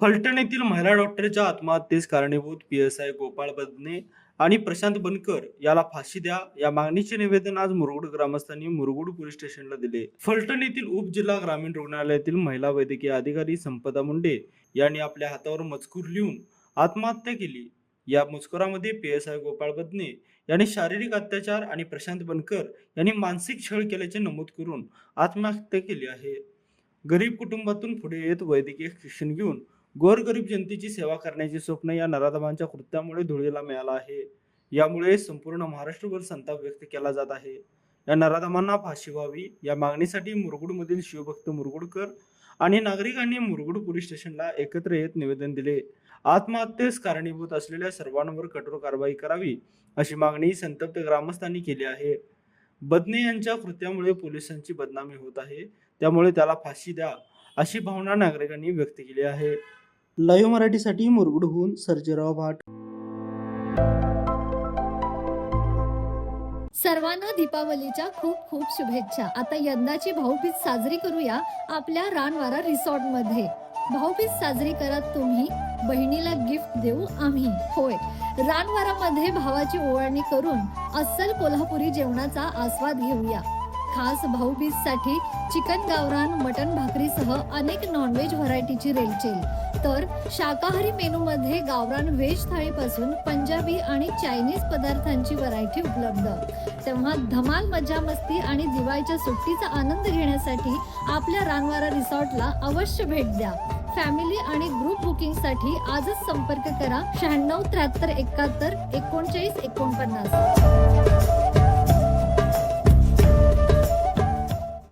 फलटण येथील महिला डॉक्टरच्या आत्महत्येस कारणीभूत P S I Gopal Badane आणि प्रशांत बनकर याला फाशी द्या. या मागणीचे निवेदन आज मुरगुड ग्रामस्थांनी मुरगुड पोलीस स्टेशनला दिले. फलटण येथील उपजिल्हा ग्रामीण रुग्णालयातील महिला वैद्यकीय अधिकारी संपदा मुंडे यांनी आपल्या हातावर मजकूर लिहून आत्महत्या केली. या मजकुरामध्ये P S I Gopal Badne यांनी शारीरिक अत्याचार आणि प्रशांत बनकर यांनी मानसिक छळ केल्याचे नमूद करून आत्महत्या केली आहे. गरीब कुटुंबातून पुढे येत वैद्यकीय शिक्षण घेऊन गोरगरीब जनतेची सेवा करण्याचे स्वप्न या नराधमांच्या कृत्यामुळे धुळीला मिळालं आहे. यामुळे संपूर्ण महाराष्ट्रभर संताप व्यक्त केला जात आहे. या नराधमांना फाशी व्हावी या मागणीसाठी मुरगुडमधील शिवभक्त मुरगुडकर आणि नागरिकांनी मुरगुड पोलीस स्टेशनला एकत्र येत निवेदन दिले. आत्महत्येस कारणीभूत असलेल्या सर्वांवर कठोर कारवाई करावी अशी मागणी संतप्त ग्रामस्थांनी केली आहे. बदने यांच्या कृत्यामुळे पोलिसांची बदनामी होत आहे. त्यामुळे त्याला फाशी द्या अशी भावना नागरिकांनी व्यक्त केली आहे. लाईव्ह मराठीसाठी मुरगुडहून सर्जेराव भाट. सर्वांना दीपावलीच्या खूप खूप शुभेच्छा. आता यंदाची भाऊबीज साजरी करूया आपल्या रानवारा रिसॉर्टमध्ये भाऊबीज साजरी करा तुम्ही बहिणीला गिफ्ट देऊ आम्ही. होय. रानवारामध्ये भावाची ओवाळणी करून अस्सल कोल्हापुरी जेवणाचा आस्वाद घेऊया. खास भाऊबीजसाठी चिकन गावरान मटन भाकरीसह अनेक नॉनव्हेज व्हरायटीची रेलचेल तर शाकाहारी मेनू मध्ये गावरान व्हेज थाळीपासून पंजाबी आणि चायनीज पदार्थांची व्हरायटी उपलब्ध. तेव्हा धमाल मजा मस्ती आणि दिवाळीच्या सुट्टीचा आनंद घेण्यासाठी आपल्या रानवारा रिसॉर्टला अवश्य भेट द्या. फॅमिली आणि ग्रुप बुकिंगसाठी आजच संपर्क करा शहाण्णव त्र्याहत्तर एकाहत्तर एकोणचाळीस एकोणपन्नास.